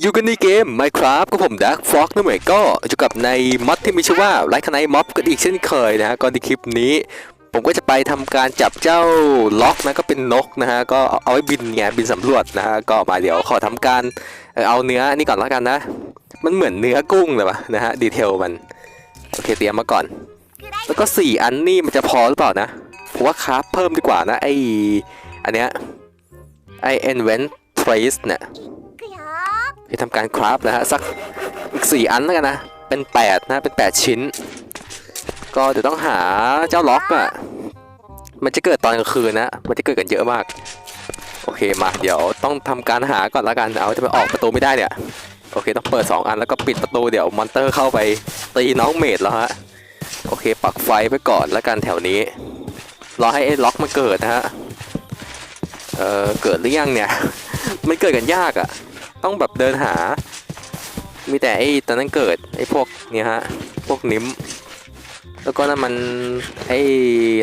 อยู่กันในเกม Minecraft กับผม Dark Frog นั่นเองก็อยู่กับในม็อดที่มีชื่อว่าไลค์คไนม็อบกันอีกเช่นเคยนะฮะก่อนที่คลิปนี้ ผมก็จะไปทำการจับเจ้าล็อกนะก็เป็นนกนะฮะก็เอาไว้บินไงบินสำรวจนะฮะก็มาเดี๋ยวขอทำการเอาเนื้อนี่ก่อนแล้วกันนะ มันเหมือนเนื้อกุ้งเลยปะนะฮะดีเทลมันโอเคเตรียมมาก่อน แล้วก็สี่อันนี่มันจะพอหรือเปล่านะผมว่าคราฟเพิ่มดีกว่านะไออันเนี้ยไอ invent trace เนี่ย ทำการคราฟนะฮะสักอีกสี่อันแล้วกันนะ เป็นแปดนะเป็นแปดชิ้น ก็เดี๋ยวต้องหาเจ้าล็อกอะ่ะมันจะเกิดตอนกลางคืนนะ มันจะเกิดกันเยอะมาก โอเคมา เดี๋ยวต้องทำการหาก่อนแล้วกัน เอาจะไปออกประตูไม่ได้เนี่ย โอเคต้องเปิด 2 อันแล้วก็ปิดประตูเดี๋ยวมอนเตอร์เข้าไปตีน้องเมดแล้วฮะ โอเคปักไฟไว้ก่อนแล้วกันแถวนี้ รอให้ไอ้ล็อกมันเกิดนะฮะ เออเกิดหรือยังเนี่ย มันเกิดกันยากอะ่ะ ต้องแบบเดินหา มีแต่ไอ้ตอนนั้นเกิดไอ้พวกเนี่ยฮะ พวกนิ้ม แล้วก็นั่นมันไอ้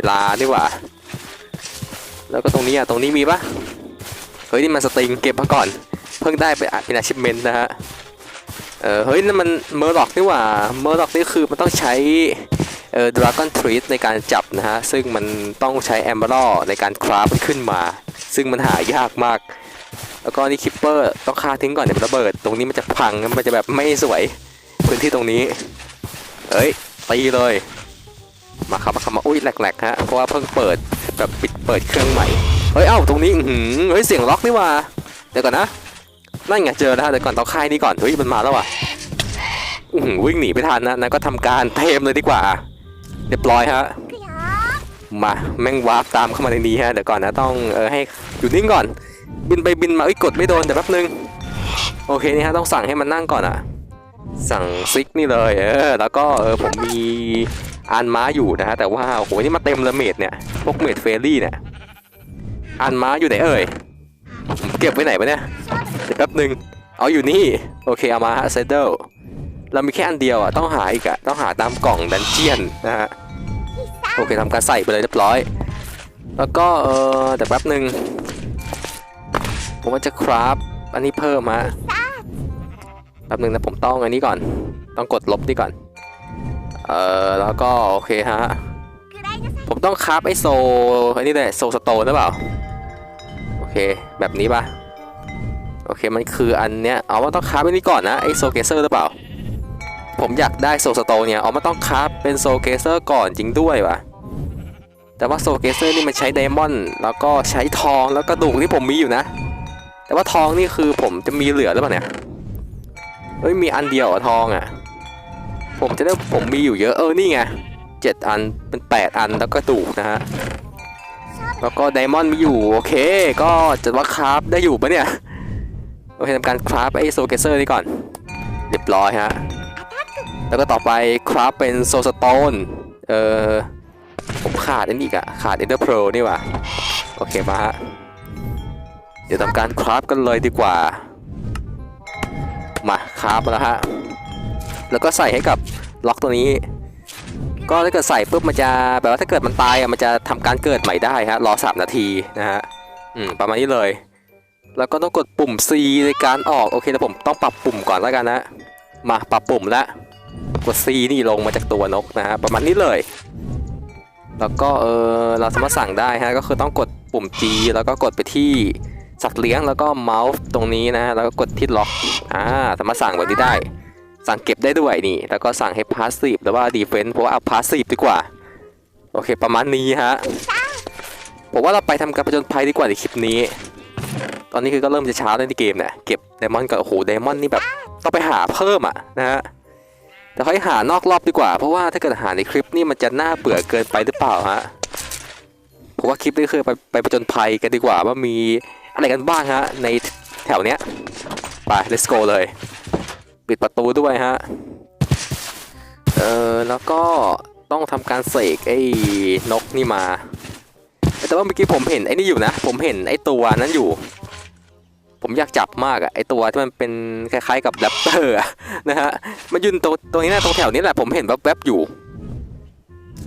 ลาดีกว่า แล้วก็ตรงนี้อะ ตรงนี้มีปะเฮ้ยนี่มันสติงเก็บมาก่อน เพิ่งได้ไปอะเป็นอาชิพเมนนะฮะ เออเฮ้ยนั่นมันเมอร์ล็อกนี่หว่า เมอร์ล็อกนี่คือมันต้องใช้เอ่อดราก้อนทรีในการจับนะฮะ ซึ่งมันต้องใช้แอมเบอร์ในการคราฟขึ้นมา ซึ่งมันหายากมาก แล้วก็นี่คิปเปอร์ต้องฆ่าทิ้งก่อนเดี๋ยวมันระเบิด ตรงนี้มันจะพังมันจะแบบไม่สวย พื้นที่ตรงนี้ เอ้ยตีเลย มาครับมาครับมาอุ้ยแหลกๆฮะเพราะว่าเพิ่งเปิดแบบปิดเปิดเครื่องใหม่เฮ้ยเอ้าตรงนี้อื้อหือเฮ้ยเสียงล็อกนี่ว่าเดี๋ยวก่อนนะนั่นไงเจอแล้วฮะเดี๋ยวก่อนต้องค่ายนี่ก่อนเฮ้ยมันมาแล้วว่ะวิ่งหนีไม่ทันนะนะก็ทำการเทมเลยดีกว่า เรียบร้อยฮะมาแม่งวาร์ปตามเข้ามาในนี้ฮะเดี๋ยวก่อนนะต้องเออให้อยู่นิ่งก่อน บินไปบินมาเอ้ยกดไม่โดนแต่แป๊บนึง โอเคนี่ฮะต้องสั่งให้มันนั่งก่อนอะสั่งซิกนี่เลยเออแล้วก็เออผมมีอานม้าอยู่นะฮะแต่ว่าโอ้โหนี่มาเต็มลยเมดเนี่ยพวกเมดเฟรลี่เนี่ยอานม้าอยู่ไหนเอ่ยเก็บไว้ไหนปะเนี่ยเดี๋ยวแป๊บนึงเอาอยู่นี่โอเคเอามาฮะเซเดลเรามีแค่อันเดียวอะต้องหาอีกอะต้องหาตามกล่องดันเจียนนะฮะโอเคทำการใส่ไปเลยเรียบร้อย แล้วก็เออแต่แป๊บนึง ผมว่าจะคราฟอันนี้เพิ่มฮะแป๊บนึงนะผมต้องอันนี้ก่อน ต้องกดลบนี่ก่อน เออแล้วก็โอเคฮะ ผมต้องคราฟไอโซอันนี้เลยโซสโตนหรือเปล่า โอเค แบบนี้ปะโอเคมันคืออันเนี้ย เอาว่าต้องคราฟอันนี้ก่อนนะไอโซเกเซอร์หรือเปล่า ผมอยากได้โซสโตนเนี่ยเอามาต้องคราฟเป็นโซเกเซอร์ก่อนจริงด้วยวะแต่ว่าโซเกเซอร์นี่มันใช้ไดมอนด์แล้วก็ใช้ทองแล้วกระดูกที่ผมมีอยู่นะ แต่ว่าทองนี่คือผมจะมีเหลือหรือเปล่าเนี่ยเฮ้ยมีอันเดียวอะทองอะผมจะได้ผมมีอยู่เยอะเออนี่ไงเจ็ดอันเป็นแปดอันแล้วก็ดูกนะฮะแล้วก็ไดมอนด์มีอยู่โอเค ก็จะว่าคราฟได้อยู่ปะเนี่ยโอเคทำการคราฟไอโซเกเซอร์นี่ก่อนเรียบร้อยฮะแล้วก็ต่อไปคราฟเป็นโซสโตนเออผมขาดอันนี้อีกอะขาดเอเดอร์โปรนี่ว่าโอเคมาฮะ เดี๋ยวทำการคราฟกันเลยดีกว่า มาคราฟแล้วฮะ แล้วก็ใส่ให้กับล็อกตัวนี้ ก็ถ้าเกิดใส่ปุ๊บมันจะแบบว่าถ้าเกิดมันตายอะมันจะทำการเกิดใหม่ได้ฮะรอสามนาทีนะฮะอืมประมาณนี้เลย แล้วก็ต้องกดปุ่ม C ในการออกโอเคแล้วผมต้องปรับปุ่มก่อนแล้วกันนะมาปรับปุ่มแล้วกด C นี่ลงมาจากตัวนกนะฮะประมาณนี้เลย แล้วก็เออเราสามารถสั่งได้ฮะก็คือต้องกดปุ่ม G แล้วก็กดไปที่ สัตว์เลี้ยงแล้วก็เมาส์ตรงนี้นะ แล้วก็กดที่ล็อกอ่าสามารถสั่งแบบนี้ได้ สั่งเก็บได้ด้วยนี่ แล้วก็สั่งให้พาสซีฟหรือว่าดีเฟนส์เพราะว่าเอาพาสซีฟดีกว่า โอเค ประมาณนี้ฮะผมว่าเราไปทำการผจญภัยดีกว่าในคลิปนี้ ตอนนี้คือก็เริ่มจะช้าแล้วในเกมเนี่ยเก็บไดมอนด์ก่อนโอ้โหไดมอนด์นี่แบบต้องไปหาเพิ่มอะนะฮะแต่ค่อยหานอกรอบดีกว่า เพราะว่าถ้าเกิดหาในคลิปนี่มันจะน่าเบื่อเกินไปหรือเปล่าฮะผมว่าคลิปนี้คือไปไปประจนภัยกันดีกว่าว่ามี อะไรกันบ้างฮะ ในแถวเนี้ย ไป let's go เลย ปิดประตูด้วยฮะ เออแล้วก็ต้องทำการเสกไอ้นกนี่มา แต่ว่าเมื่อกี้ผมเห็นไอ้นี่อยู่นะ ผมเห็นไอ้ตัวนั้นอยู่ ผมอยากจับมากอะไอ้ตัวที่มันเป็นคล้ายๆกับแรปเตอร์นะฮะ มันยืนตรงตรงนี้นะตรงแถวนี้แหละผมเห็นแวบๆอยู่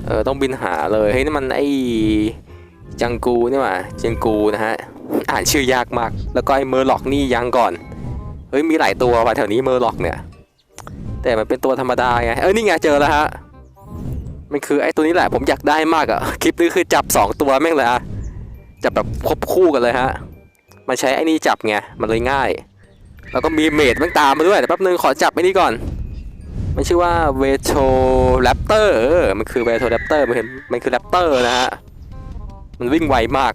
เออต้องบินหาเลย เฮ้ยนี่มันไอ้จังกูนี่หว่าจังกูนะฮะ อ่านชื่อยากมาก แล้วก็ไอเมอร์ล็อกนี่ยังก่อน เฮ้ยมีหลายตัวว่ะแถวนี้เมอร์ล็อกเนี่ย แต่มันเป็นตัวธรรมดาไง เอ้ยนี่ไงเจอแล้วฮะ มันคือไอ้ตัวนี้แหละผมอยากได้มากอะคลิปนี้คือจับสองตัวแม่งเลยอะจับแบบควบคู่กันเลยฮะ มันใช้ไอ้นี่จับไง มันเลยง่าย แล้วก็มีเมดแม่งตามมาด้วยแต่แป๊บนึงขอจับไอ้นี่ก่อน มันชื่อว่าเวโทแรปเตอร์เออมันคือเวโทแรปเตอร์มันเห็นมันคือแรปเตอร์นะฮะ มันวิ่งไวมาก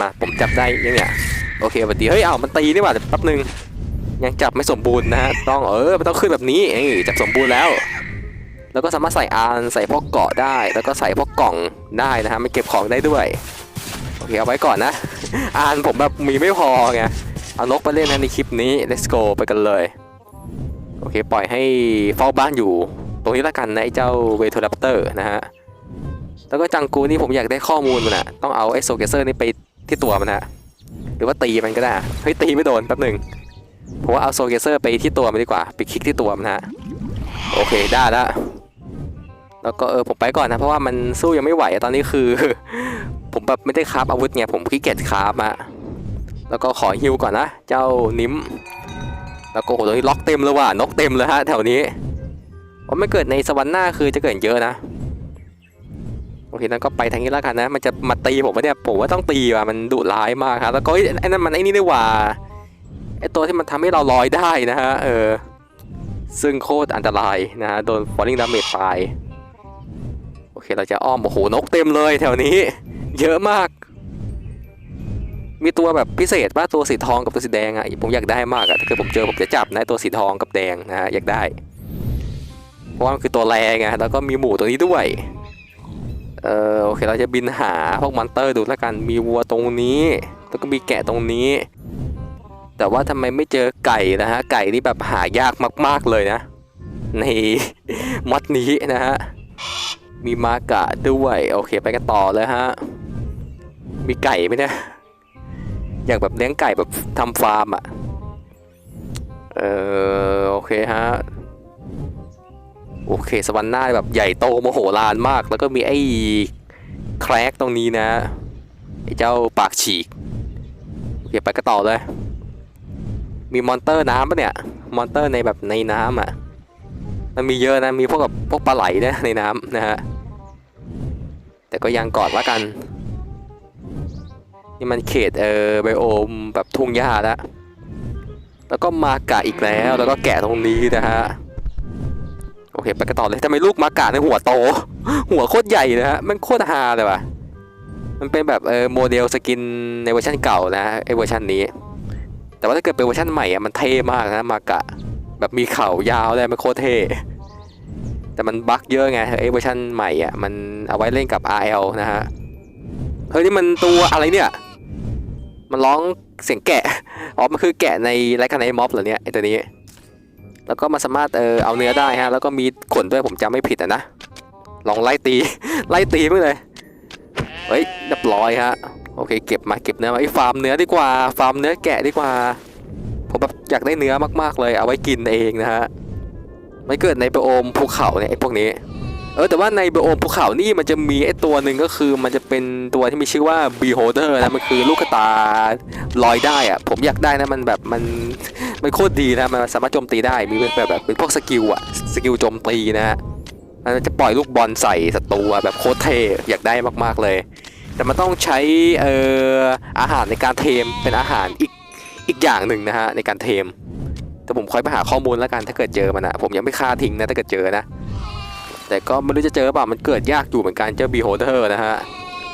มาผมจับได้ยังเนี่ยโอเคบัดดีเฮ้ยเอามันตีนี่หว่าแป๊บนึงยังจับไม่สมบูรณ์นะฮะต้องเออมันต้องขึ้นแบบนี้เอ้จับสมบูรณ์แล้ว แล้วก็สามารถใส่อานใส่พวกเกาะได้ แล้วก็ใส่พวกกล่องได้นะฮะมันเก็บของได้ด้วยโอเคเอาไว้ก่อนนะอานผมแบบมีไม่พอไงเอานกไปเล่นนะในคลิปนี้ let's go ไปกันเลยโอเคปล่อยให้เฝ้าบ้านอยู่ ตรงนี้ละกันนะไอ้เจ้าเวโทรัปเตอร์นะฮะแล้วก็จังกูนี่ผมอยากได้ข้อมูลมันอะต้องเอาไอ้โซเกเซอร์นี่ไป ที่ตัวมันฮะหรือว่าตีมันก็ได้เฮ้ยตีไม่โดนแป๊บหนึ่งผมว่าเอาโซเกเซอร์ไปที่ตัวมันดีกว่าไปคลิกที่ตัวมันฮะโอเคได้แล้วแล้วก็เออผมไปก่อนนะเพราะว่ามันสู้ยังไม่ไหวตอนนี้คือ ผมแบบไม่ได้คราฟอาวุธไงผมขี้เกียจคราฟอะแล้วก็ขอฮิวก่อนนะเจ้านิ้ม แล้วก็โอ้โหตรงนี้ล็อกเต็มเลยว่ะนกเต็มเลยฮะแถวนี้เพราะไม่เกิดในสวรรค์หน้าคือจะเกิดเยอะนะ เคนั้นก็ไปทางนี้แล้วกันนะ มันจะมาตีผมเนี่ยผมว่าต้องตีว่ะมันดุร้ายมากครับแล้วก็ไอ้นั่นมันไอ้นี่ด้วยว่าไอ้ตัวที่มันทำให้เราลอยได้นะฮะเออซึ่งโคตรอันตรายนะฮะโดน falling damage ตายโอเคเราจะอ้อมโอ้โหนกเต็มเลยแถวนี้ เยอะมาก มีตัวแบบพิเศษป่ะตัวสีทองกับตัวสีแดงอะผมอยากได้มากอะถ้าเกิดผมเจอผมจะจับนะตัวสีทองกับแดงนะฮะอยากได้ เพราะว่ามันคือตัวแรงไงแล้วก็มีหมูตัวนี้ด้วย เออโอเคเราจะบินหาพวกมอนเตอร์ดูแล้วกันมีวัวตรงนี้ แล้วก็มีแกะตรงนี้ แต่ว่าทำไมไม่เจอไก่นะฮะไก่นี่แบบหายากมาก ๆเลยนะ ในมอดนี้นะฮะมีมากะด้วยโอเคไปกันต่อเลยฮะมีไก่ไหมเนี่ยอยากแบบเลี้ยงไก่แบบทำฟาร์มอะเออโอเคฮะ โอเคสวรรค์หน้าแบบใหญ่โตโมโหลานมาก แล้วก็มีไอ้แครกตรงนี้นะไอ้เจ้าปากฉีกโอเคไปก็ต่อเลย มีมอนเตอร์น้ำปะเนี่ย มอนเตอร์ในแบบในน้ำอะ มันมีเยอะนะ มีพวกกับพวกปลาไหลนะในน้ำนะฮะ แต่ก็ยังกอดละกัน นี่มันเขตเออไบโอมแบบทุ่งหญ้าแล้วแล้วก็มากะอีกแล้ว แล้วก็แกะตรงนี้นะฮะ เคไปกันต่อเลยทำไมลูกมากะในหัวโต หัวโคตรใหญ่เลยฮะมันโคตรฮาเลยว่ะมันเป็นแบบเออโมเดลสกินในเวอร์ชันเก่านะไอเวอร์ชันนี้ แต่ว่าถ้าเกิดเป็นเวอร์ชันใหม่อะมันเท่มากนะมากะ แบบมีเข่ายาวเลยมันโคตรเท่แต่มันบั๊กเยอะไงไอเวอร์ชันใหม่อะมันเอาไว้เล่นกับ RL นะฮะเฮ้ยนี่มันตัวอะไรเนี่ย มันร้องเสียงแกะอ๋อมันคือแกะในไลคันไอม็อบเหรอเนี่ยไอตัวนี้ แล้วก็มาสามารถเออเอาเนื้อได้ฮะแล้วก็มีขนด้วยผมจำไม่ผิดอะนะลองไล่ตี ไล่ตีไปเลยเฮ้ยเรียบร้อยฮะโอเค เก็บมาเก็บเนื้อมาไอ้ฟาร์มเนื้อดีกว่า ฟาร์มเนื้อแกะดีกว่าผมแบบอยากได้เนื้อมากๆเลย เอาไว้กินเองนะฮะไม่เกิดในปะโอมภูเขาเนี่ยไอ้พวกนี้ เออแต่ว่าในไบโอมภูเขานี่มันจะมีไอ้ตัวหนึ่งก็คือมันจะเป็นตัวที่มีชื่อว่า beholder นะมันคือลูกตาลอยได้อะผมอยากได้นะมันแบบมันมันโคตรดีนะมันสามารถโจมตีได้มีแบบแบบเป็นพวกสกิลอะสกิลโจมตีนะฮะมันจะปล่อยลูกบอลใส่ศัตรูอะแบบโคตรเทอยากได้มากๆเลย แต่มันต้องใช้เอ่ออาหารในการเทมเป็นอาหารอีกอีกอย่างหนึ่งนะฮะในการเทม แต่ผมคอยไปหาข้อมูลแล้วกันถ้าเกิดเจอมันอะผมยังไม่ฆ่าทิ้งนะถ้าเกิดเจอนะ แต่ก็ไม่รู้จะเจอเปล่ามันเกิดยากอยู่เหมือนกันเจ้าบีโฮเดอร์นะฮะ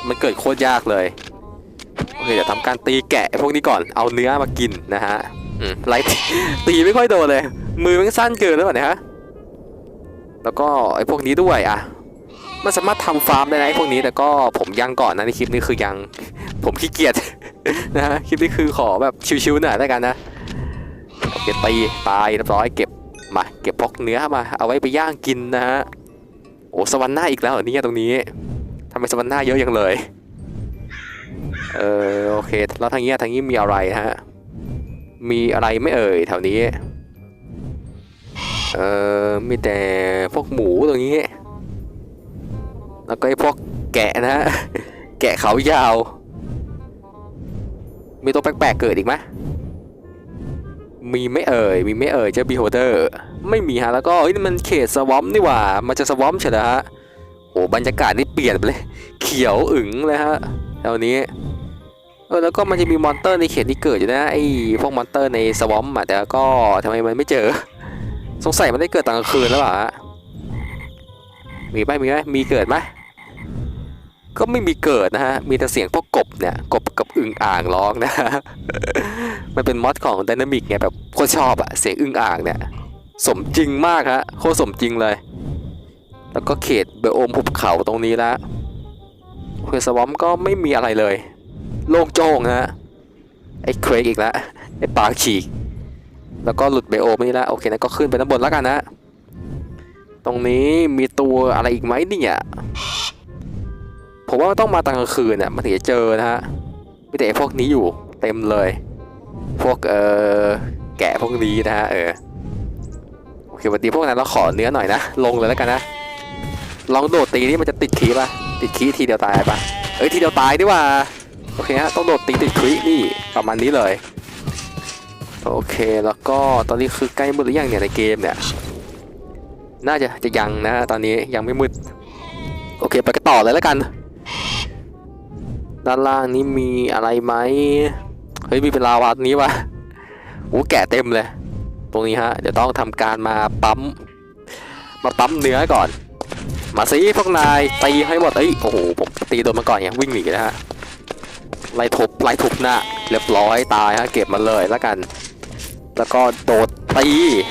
มันเกิดโคตรยากเลยโอเคเดี๋ยวทำการตีแกะพวกนี้ก่อนเอาเนื้อมากินนะฮะอืมไล่ตีไม่ค่อยโดนเลย มือมันสั้นเกินแล้วเนี่ยฮะแล้วก็ไอ้พวกนี้ด้วยอะมันสามารถทำฟาร์มได้นะไอ้พวกนี้แต่ก็ผมยังก่อนนะในคลิปนี้คือยังผมขี้เกียจนะฮะคลิปนี้คือขอแบบชิวๆหน่อยแล้วกันนะโอเคตีตายเรียบร้อยเก็บมาเก็บพกเนื้อมาเอาไว้ไปย่างกินนะฮะ โอ้สวรรค์หน้าอีกแล้วเหรอเนี่ยตรงนี้ทำไมสวรรค์หน้าเยอะยังเลย เออโอเค แล้วทางนี้ทางนี้มีอะไรฮะ มีอะไรไม่เอ่ยแถวนี้ เออมีแต่พวกหมูตรงนี้ แล้วก็ไอ้พวกแกะนะฮะแกะเขายาว มีตัวแปลกๆเกิดอีกไหม มีไม่เอ่ย มีไม่เอ่ยเจ้าบีโฮเดอร์ ไม่มีฮะ แล้วก็เฮ้ยนี่มันเขตสวอมนี่หว่า มันจะสวอมใช่ไหมฮะ โอ้บรรยากาศนี่เปลี่ยนไปเลย เขียวอึ๋งเลยฮะแถวนี้ เออ แล้วก็มันจะมีมอนเตอร์ในเขตที่เกิดอยู่นะไอ้พวกมอนเตอร์ในสวอมอะแต่ก็ทำไมมันไม่เจอ สงสัยมันได้เกิดตอนกลางคืนแล้วเปล่าฮะมีไหมมีไหมมีเกิดไหม ก็ไม่มีเกิดนะฮะ มีแต่เสียงพวกกบเนี่ย กบกับอึ่งอ่างร้องนะ มันเป็นมอดของ d y นามิกไงแบบโคตรชอบอะเสียงอึ่งอ่างเนี่ย สมจริงมากฮะโคตรสมจริงเลย แล้วก็เขตเบโอมหุบเขาตรงนี้แล้วเฮสวอมก็ไม่มีอะไรเลย โล่งโจ้งฮะ ไอ้เครกอีกแล้วไอ้ปากฉีก แล้วก็หลุดเบโอมนี่ล้วโอเคนะก็ขึ้นไปด้านบนแล้วกันนะ ตรงนี้มีตัวอะไรอีกไหมเนี่ย ผมว่าต้องมาตอนกลางคืนเนี่ยมันถึงจะเจอนะฮะมีแต่ไอ้พวกนี้อยู่เต็มเลย พวกเออแกะพวกนี้นะฮะเออโอเควันนี้พวกนั้นเราขอเนื้อหน่อยนะลงเลยแล้วกันนะลองโดดตีนี่มันจะติดคีป่ะติดคีทีเดียวตายป่ะเอ้ยทีเดียวตายดีว่าโอเคฮะต้องโดดตีติดคีนี่ประมาณนี้เลยโอเคแล้วก็ตอนนี้คือใกล้มืดหรือยังเนี่ยในเกมเนี่ยน่าจะจะยังนะตอนนี้ยังไม่มืดโอเคไปกันต่อเลยแล้วกัน ด้านล่างนี้มีอะไรไหมเฮ้ยมีเป็นลาวาตรงนี้วะโอ้แกะเต็มเลย ตรงนี้ฮะเดี๋ยวต้องทำการมาปั๊ม มาปั๊มเนื้อก่อน มาสิพวกนายตีให้หมดเอ้ยโอ้โหผมตีโดนมาก่อนไงวิ่งหนีนะฮะไล่ทุบไล่ทุบหน้าเรียบร้อยตายฮะเก็บมาเลยแล้วกัน แล้วก็โดดตี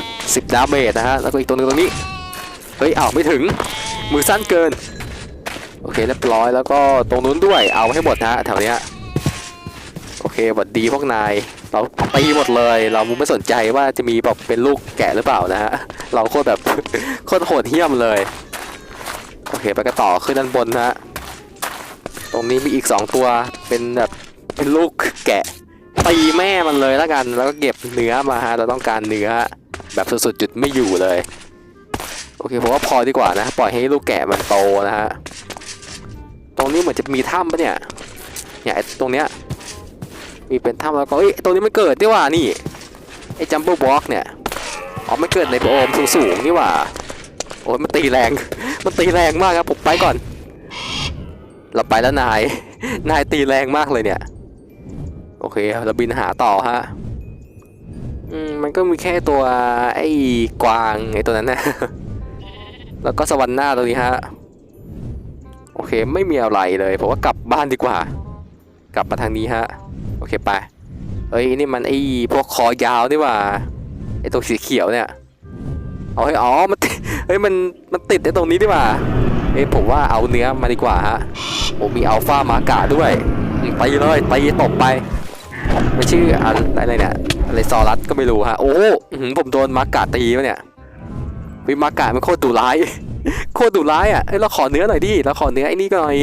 10ดาเมจนะฮะแล้วก็อีกตัวหนึงตรงนี้เฮ้ยอ้าวไม่ถึงมือสั้นเกิน อเคเรียบร้อยแล้วก็ตรงนู้นด้วยเอาให้หมดนะฮะแถวเนี้ยโอเคหวัดดีพวกนายเราตีหมดเลย เราไม่สนใจว่าจะมีแบบเป็นลูกแกะหรือเปล่านะฮะเราโคตรแบบโคตรโหดเหี้ยมเลยโอเคไปกันต่อขึ้นด้านบนนะฮะตรงนี้มีอีก 2 ตัวเป็นแบบเป็นลูกแกะตีแม่มันเลยแล้วกัน แล้วก็เก็บเนื้อมาฮะเราต้องการเนื้อแบบสุดๆจุดไม่อยู่เลยโอเคผมว่าพอดีกว่านะ ปล่อยให้ลูกแกะมันโตนะฮะ ตรงนี้เหมือนจะมีถ้ำปะเนี่ย เนี่ยไอตรงเนี้ย มีเป็นถ้ำแล้วก็เอ้ยตรงนี้มันเกิดด้วยว่านี่ ไอ้จัมโบ้บล็อกเนี่ย อ๋อ มันเกิดในโอมสูงๆนี่ว่า โอ้ยมันตีแรง มันตีแรงมากครับผมไปก่อน เราไปแล้วนาย นายตีแรงมากเลยเนี่ย โอเคเราบินหาต่อฮะอืมมันก็มีแค่ตัวไอ้กวางไอ้ตัวนั้นนะ แล้วก็สวรรค์หน้าตรงนี้ฮะ โอเคไม่มีอะไรเลยผมว่ากลับบ้านดีกว่า กลับมาทางนี้ฮะโอเคไปเอ้ยนี่มันไอ้พวกคอยาวนี่ว่าไอ้ตัวสีเขียวเนี่ยเอาให้อ๋อมันเฮ้ยมันมันติดไอ้ตรงนี้ดีกว่าเอ้ยผมว่าเอาเนื้อมาดีกว่าฮะโอ้มีอัลฟามากาด้วยตีเลยตีตบไปไม่ชื่ออะไรเนี่ยอะไรซอรัสก็ไม่รู้ฮะโอ้ผมโดนมากาตีวะเนี่ยวิมากามันโคตรดุร้าย คตรดุร้ายอะเอ้ยเราขอเนื้อหน่อยดิเราขอเนื้อไอ้นี่ก็หน่อย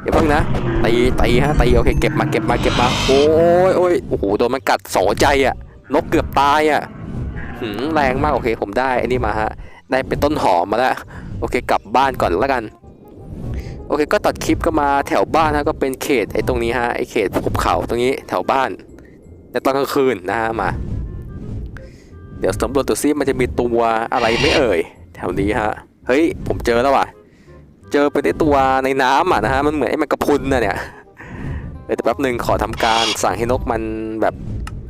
เดี๋ยวเพิ่งนะตีตีฮะตีโอเคเก็บมาเก็บมาเก็บมาโอ้ยโอ้ยโอ้โหโดนมันกัดสองใจอะนกเกือบตายอะหืมแรงมากโอเคผมได้ไอ้นี่มาฮะได้เป็นต้นหอมมาแล้วโอเคกลับบ้านก่อนแล้วกันโอเคก็ตัดคลิปก็มาแถวบ้านฮะก็เป็นเขตไอ้ตรงนี้ฮะไอ้เขตภูเขาตรงนี้แถวบ้านแต่ตอนกลางคืนนะฮะมา เดี๋ยวสำรวจตัวซิมันจะมีตัวอะไรไม่เอ่ยแถวนี้ฮะ เฮ้ยผมเจอแล้วว่ะ เจอไปได้ตัวในน้ำอะนะฮะมันเหมือนไอ้แมงกะพรุนนะเนี่ยเดี๋ยวแป๊บหนึ่งขอทำการสั่งให้นกมันแบบ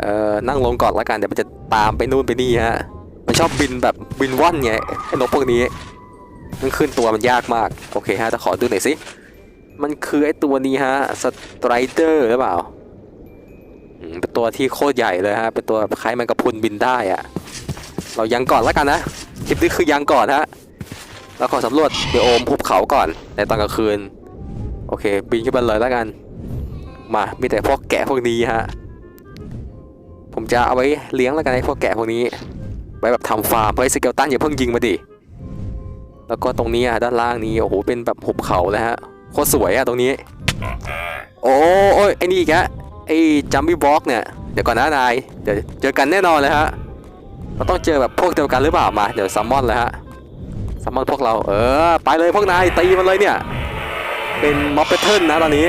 เอ่อนั่งลงก่อนล้วกันเดี๋ยวมันจะตามไปนู่นไปนี่ฮะมันชอบบินแบบบินว่อนไงไอ้นกพวกนี้มันขึ้นตัวมันยากมากโอเคฮะจะขอดูหน่อยสิมันคือไอ้ตัวนี้ฮะสไตรเดอร์หรือเปล่าเป็นตัวที่โคตรใหญ่เลยฮะ เป็นตัวคล้ายแมงกะพรุนบินได้อะเรายังก่อนแล้วกันนะ คลิปนี้คือยังก่อนฮะ เราขอสำรวจเดี๋ยวโอมภูเขาก่อนในตอนกลางคืน โอเค บินขึ้นไปเลยแล้วกัน มา มีแต่พวกแกะพวกนี้ฮะ ผมจะเอาไว้เลี้ยงแล้วกันไอ้พวกแกะพวกนี้ ไว้แบบทำฟาร์มเพื่อให้สเกลตันอย่าเพิ่งยิงมาดิ แล้วก็ตรงนี้อะด้านล่างนี้ โอ้โห เป็นแบบหุบเขาเลยฮะ โคตรสวยอะตรงนี้ โอ้โอ้ยไอ้นี่อีกฮะไอ้จัมบี้บล็อกเนี่ย เดี๋ยวก่อนนะนาย เดี๋ยวเจอกันแน่นอนเลยฮะเราต้องเจอแบบพวกเดียวกันหรือเปล่ามา เดี๋ยวซัมมอนเลยฮะ ซัมมอนพวกเรา เออ ไปเลยพวกนายตีมันเลยเนี่ย เป็นม็อบเปเทิลนะตอนนี้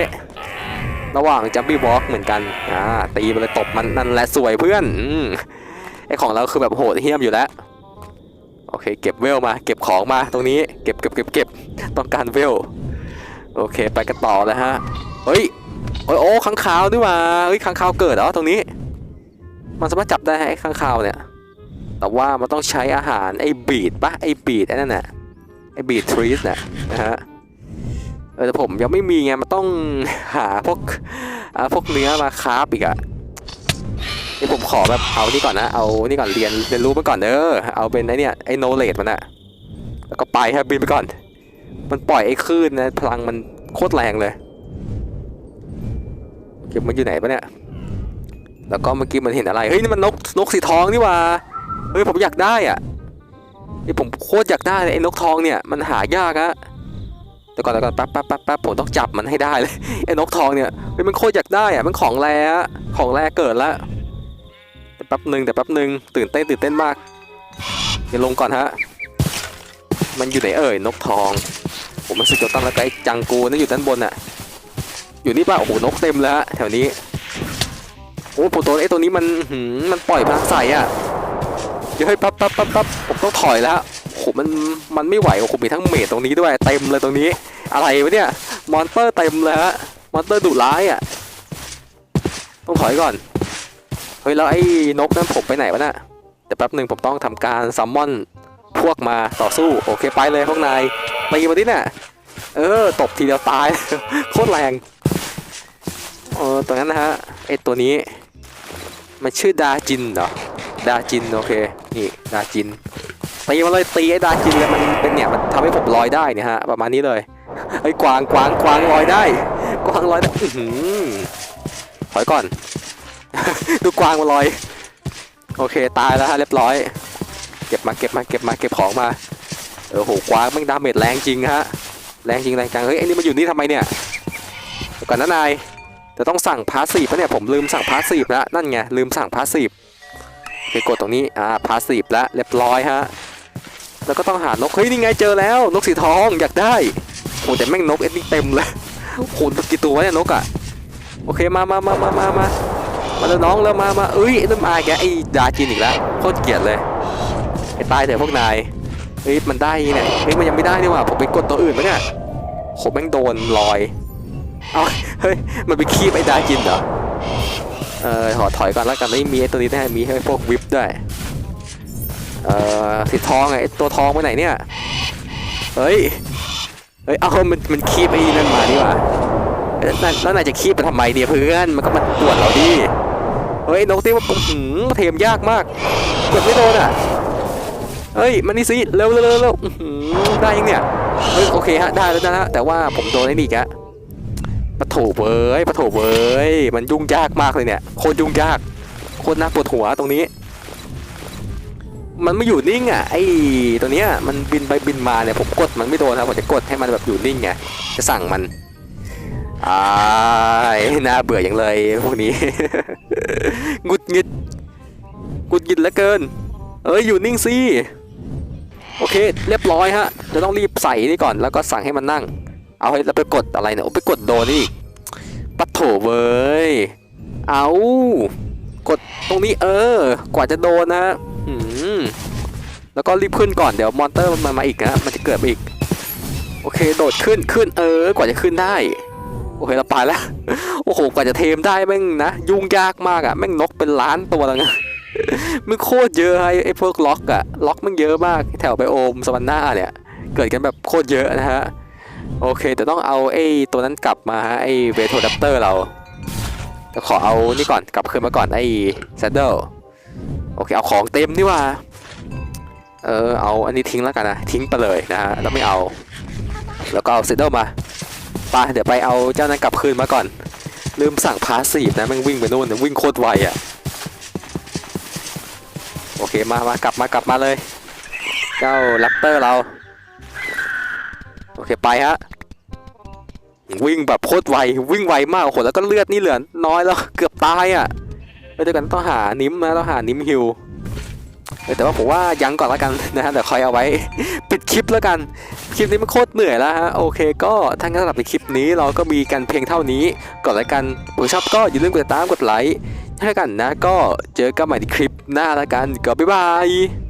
ระหว่างจัมบี้บล็อกเหมือนกัน อ่า ตีไปเลยตบมันนั่นแหละสวยเพื่อนอืมไอของเราคือแบบโหดเหี้ยมอยู่แล้ว โอเค เก็บเวลมา เก็บของมาตรงนี้เก็บเก็บเก็บเก็บต้องการเวล โอเค ไปกันต่อเลยฮะ เฮ้ยโอ้ยโอ้ข้างคาวด้วยว่าเฮ้ยข้างคาวเกิดเหรอตรงนี้ มันสามารถจับได้ไอ้ข้างคาวเนี่ย แต่ว่ามันต้องใช้อาหารไอ้บีดปะไอ้บีดไอ้นั่นน่ะไอ้บีดทรีสน่ะนะฮะเออแต่ผมยังไม่มีไงมันต้องหาพวกอ่าพวกเนื้อมาคราฟอีกอะนี่ผมขอแบบเอานี่ก่อนนะเอานี่ก่อนเรียนเรียนรู้มาก่อนเด้อเอาเป็นไอ้นี่ไอ้โนเลดมันอะแล้วก็ไปครับบินไปก่อน มันปล่อยไอ้คลื่นนะพลังมันโคตรแรงเลยเก็บมันอยู่ไหนปะเนี่ยแล้วก็เมื่อกี้มันเห็นอะไร เฮ้ยนี่มันนกนกสีทองนี่ว่า เฮ้ยผมอยากได้อะนี่ผมโคตรอยากได้ไอ้นกทองเนี่ยมันหายากอะแต่ก่อนแต่ก่อนแป๊บแป๊บแป๊บแป๊บผมต้องจับมันให้ได้เลยไอ้นกทองเนี่ยเฮ้ยมันโคตรอยากได้อะมันของแร่อะของแร่เกิดละแต่แป๊บหนึ่งแต่แป๊บหนึ่งตื่นเต้นตื่นเต้นมากเดี๋ยวลงก่อนฮะมันอยู่ไหนเอ่ยนกทอง ผมมันสึกจะตั้งแล้วก็ไอ้จังกูนั่นอยู่ด้านบนอะอยู่นี่ป่ะโอ้โหนกเต็มแล้วแถวนี้โอ้โหตัวไอ้ตัวนี้มันหืมมันปล่อยพลังใส่อะ เดี๋ยวให้ยปั๊บปั๊บปั๊บปั๊บผมต้องถอยแล้วโอ้โหมันมันไม่ไหวโอ้โหมีทั้งเมทตรงนี้ด้วยเต็มเลยตรงนี้ อะไรวะเนี่ยมอนเตอร์เต็มเลยฮะมอนเตอร์ดุร้ายอะต้องถอยก่อนเฮ้ยแล้วไอ้นกนั้นผมไปไหนวะน่ะเดี๋ยวแป๊บหนึ่งผมต้องทำการซัมมอนพวกมาต่อสู้โอเคไปเลยพวกนายตีมาดิน่ะเออตบทีเดียวตายโคตรแรงเออตรงนั้นนะฮะไอ้ตัวนี้ มันชื่อดาจินเหรอ ดาจินโอเคนี่ดาจินตีมาเลยตีไอ้ดาจินเลยมันเป็นเนี่ยมันทำให้ผมลอยได้เนี่ยฮะประมาณนี้เลยไอ้กวางกวางกวางลอยได้ กวางลอยได้อื้อหือถอยก่อน ดูกวางมาลอย โอเคตายแล้วฮะเรียบร้อย เก็บมาเก็บมาเก็บมาเก็บของมาเออโหกวางแม่งดาเมจแรงจริงฮะแรงจริงแรงจังเฮ้ยไอ้นี่มันอยู่นี่ทำไมเนี่ยก่อนนะนายจะต้องสั่งพาสซีฟปะเนี่ยผมลืมสั่งพาสซีฟแล้วนั่นไงลืมสั่งพาสซีฟ โอเคกดตรงนี้อ่าพาสซีฟแล้วเรียบร้อยฮะแล้วก็ต้องหานกเฮ้ยนี่ไงเจอแล้วนกสีทองอยากได้โอ้แต่แม่งนกเอ็ดนี่เต็มเลยโหกี่ตัวเนี่ยนกอะโอเคมามามามามามามาแล้วน้องแล้วมามาเอ้ยไอ้นั่นมาแกไอ้ดาจินอีกแล้วโคตรเกลียดเลยไอ้ตายเถอะพวกนายเฮ้ยมันได้ไงเนี่ยเฮ้ยมันยังไม่ได้นี่หว่าผมไปกดตัวอื่นปะเนี่ยผมแม่งโดนลอยเอาเฮ้ยมันไปคีบไอ้ดาจินเหรอ เออขอถอยก่อนแล้วกันไม่มีไอ้ตัวนี้ได้มีให้พวกวิปด้วยเออสีทองไงไอ้ตัวทองไปไหนเนี่ยเฮ้ยเฮ้ยเอามันมันคีบไอ้นั่นมานี่หว่านั่นแล้วนายจะคีบมันทำไมเนี่ยเพื่อนมันก็มาปวดเราดิเฮ้ยนกที่ว่าหืมเทมยากมากกดไม่โดนอะเฮ้ยมันนี่สิเร็วเร็วเร็วได้ยังเนี่ยเฮ้ยโอเคฮะได้แล้วนะฮะแต่ว่าผมโดนไอ้นี่อีกอะ ปะโถเว้ยปะโถเว้ยมันยุ่งยากมากเลยเนี่ยโคตรยุ่งยากโคตรน่าปวดหัวตรงนี้ มันไม่อยู่นิ่งอะไอ้ตัวเนี้ยมันบินไปบินมาเนี่ยผมกดมันไม่โดนครับผมจะกดให้มันแบบอยู่นิ่งไงจะสั่งมันอ้ายน่าเบื่ออย่างเลยพวกนี้งุดหงิดงุดหงิดเหลือเกิน เอ้ยอยู่นิ่งสิโอเค เรียบร้อยฮะจะต้องรีบใส่นี่ก่อนแล้วก็สั่งให้มันนั่ง เอาให้แล้วไปกดอะไรเนี่ยไปกดโดนนี่ปัดโถเว้ย เอากดตรงนี้เออ กว่าจะโดนนะหืมแล้วก็รีบขึ้นก่อนเดี๋ยวมอนเตอร์มันมามาอีกนะมันจะเกิดอีก โอเคโดดขึ้นขึ้นเออ กว่าจะขึ้นได้ โอเคเราไปแล้ว โอ้โหกว่าจะเทมได้แม่งนะยุ่งยากมากอะแม่งนกเป็นล้านตัวแล้วนะมันโคตรเยอะไอ้ไอ้พวกล็อกอะล็อกมันเยอะมาก แถวไบโอมสวรรค์หน้าเนี่ย เกิดกันแบบโคตรเยอะนะฮะ โอเคแต่ต้องเอาไอ้ตัวนั้นกลับมาฮะไอ้เวโทดัปเตอร์เราจะขอเอานี่ก่อนกลับคืนมาก่อนไอ้แซดเดิลโอเคเอาของเต็มนี่ว่าเออเอาอันนี้ทิ้งแล้วกันนะทิ้งไปเลยนะฮะแล้วไม่เอา แล้วก็เอาแซดเดิลมาไปเดี๋ยวไปเอาเจ้านั้นกลับคืนมาก่อน ลืมสั่งพาสซีฟนะม่งวิ่งไปนู่นวิ่งโคตรไวอะ่ะโอเคมามากลับมากลับมาเลย เจ้าแรปเตอร์เรา โอเคไปฮะวิ่งแบบโคตรไววิ่งไวมากโหแล้วก็เลือดนี่เหลือน้อยแล้วเกือบตายอะเออเดี๋ยกันต้องหานิ้มนะต้องหานิ้มฮิวแต่ว่าผมว่ายังก่อนละกันนะฮะเดี๋ยวคอยเอาไว้ ปิดคลิปแล้วกัน คลิปนี้มันโคตรเหนื่อยแล้วฮะโอเคก็ถ้างั้นสำหรับในคลิปนี้เราก็มีกันเพียงเท่านี้ก่อนละกันผมชอบก็อย่าลืมกดติดตามกดไลค์ให้แล้วกันนะ ก็เจอกันใหม่ในคลิปหน้าแล้วกันก็บ๊ายบาย